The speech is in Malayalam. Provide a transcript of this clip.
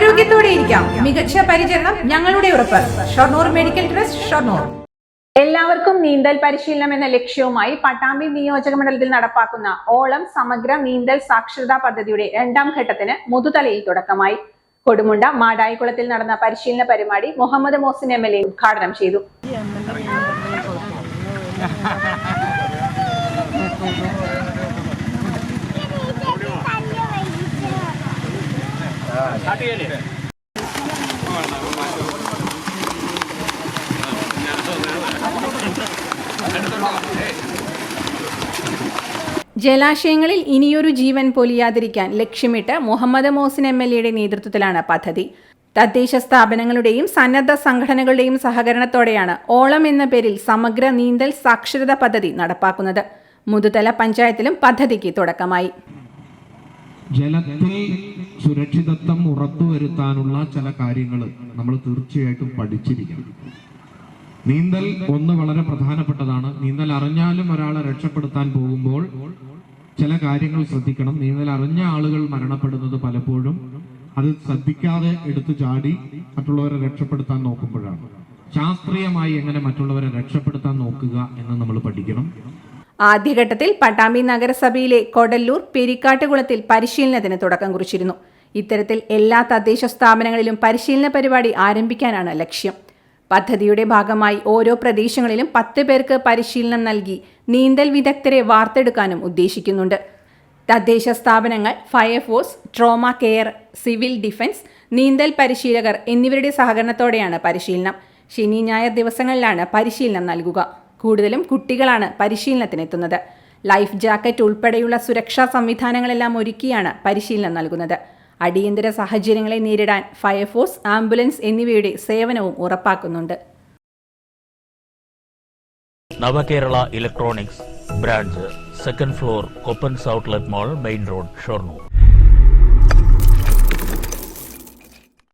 ആരോഗ്യത്തോടെ ഇരിക്കാം. മികച്ച പരിചരണം ഞങ്ങളുടെ ഉറപ്പ്. Shoranur medical trust Shoranur. എല്ലാവർക്കും നീന്തൽ പരിശീലനം എന്ന ലക്ഷ്യവുമായി പട്ടാമ്പി നിയോജക മണ്ഡലത്തിൽ നടപ്പാക്കുന്ന ഓളം സമഗ്ര നീന്തൽ സാക്ഷരതാ പദ്ധതിയുടെ രണ്ടാം ഘട്ടത്തിന് മുതുതലയിൽ തുടക്കമായി. കൊടുമുണ്ട മാടായിക്കുളത്തിൽ നടന്ന പരിശീലന പരിപാടി Muhammad Mohsin M L A ഉദ്ഘാടനം ചെയ്തു. ജലാശയങ്ങളിൽ ഇനിയൊരു ജീവൻ പൊലിയാതിരിക്കാൻ ലക്ഷ്യമിട്ട് മുഹമ്മദ് മോസിൻ എം എൽ എയുടെ നേതൃത്വത്തിലാണ് പദ്ധതി. തദ്ദേശ സ്ഥാപനങ്ങളുടെയും സന്നദ്ധ സംഘടനകളുടെയും സഹകരണത്തോടെയാണ് ഓളം എന്ന പേരിൽ സമഗ്ര നീന്തൽ സാക്ഷരത പദ്ധതി നടപ്പാക്കുന്നത്. മുതുതല പഞ്ചായത്തിലും പദ്ധതിക്ക് തുടക്കമായി. ജലത്തിൽ സുരക്ഷിതത്വം ഉറപ്പുവരുത്താനുള്ള ചില കാര്യങ്ങൾ നമ്മൾ തീർച്ചയായിട്ടും പഠിച്ചിരിക്കണം. നീന്തൽ ഒന്ന് വളരെ പ്രധാനപ്പെട്ടതാണ്. നീന്തൽ അറിഞ്ഞാലും ഒരാളെ രക്ഷപ്പെടുത്താൻ പോകുമ്പോൾ ചില കാര്യങ്ങൾ ശ്രദ്ധിക്കണം. നീന്തൽ അറിഞ്ഞ ആളുകൾ മരണപ്പെടുന്നത് പലപ്പോഴും അത് ശ്രദ്ധിക്കാതെ എടുത്തു ചാടി മറ്റുള്ളവരെ രക്ഷപ്പെടുത്താൻ നോക്കുമ്പോഴാണ്. ശാസ്ത്രീയമായി എങ്ങനെ മറ്റുള്ളവരെ രക്ഷപ്പെടുത്താൻ നോക്കുക എന്ന് നമ്മൾ പഠിക്കണം. ആദ്യഘട്ടത്തിൽ പട്ടാമ്പി നഗരസഭയിലെ കൊടല്ലൂർ പെരിക്കാട്ടുകുളത്തിൽ പരിശീലനത്തിന് തുടക്കം കുറിച്ചിരുന്നു. ഇത്തരത്തിൽ എല്ലാ തദ്ദേശ സ്ഥാപനങ്ങളിലും പരിശീലന പരിപാടി ആരംഭിക്കാനാണ് ലക്ഷ്യം. പദ്ധതിയുടെ ഭാഗമായി ഓരോ പ്രദേശങ്ങളിലും പത്ത് പേർക്ക് പരിശീലനം നൽകി നീന്തൽ വിദഗ്ധരെ വാർത്തെടുക്കാനും ഉദ്ദേശിക്കുന്നുണ്ട്. തദ്ദേശ സ്ഥാപനങ്ങൾ fire force trauma care civil defence നീന്തൽ പരിശീലകർ എന്നിവരുടെ സഹകരണത്തോടെയാണ് പരിശീലനം. ശനി ഞായർ ദിവസങ്ങളിലാണ് പരിശീലനം നൽകുക. കൂടുതലും കുട്ടികളാണ് പരിശീലനത്തിനെത്തുന്നത്. ലൈഫ് ജാക്കറ്റ് ഉൾപ്പെടെയുള്ള സുരക്ഷാ സംവിധാനങ്ങളെല്ലാം ഒരുക്കിയാണ് പരിശീലനം നൽകുന്നത്. അടിയന്തര സാഹചര്യങ്ങളെ നേരിടാൻ ഫയർഫോഴ്സ് ആംബുലൻസ് എന്നിവയുടെ സേവനവും ഉറപ്പാക്കുന്നുണ്ട്. Navakerala electronics branch second floor Koppans outlet mall main road Shoranur.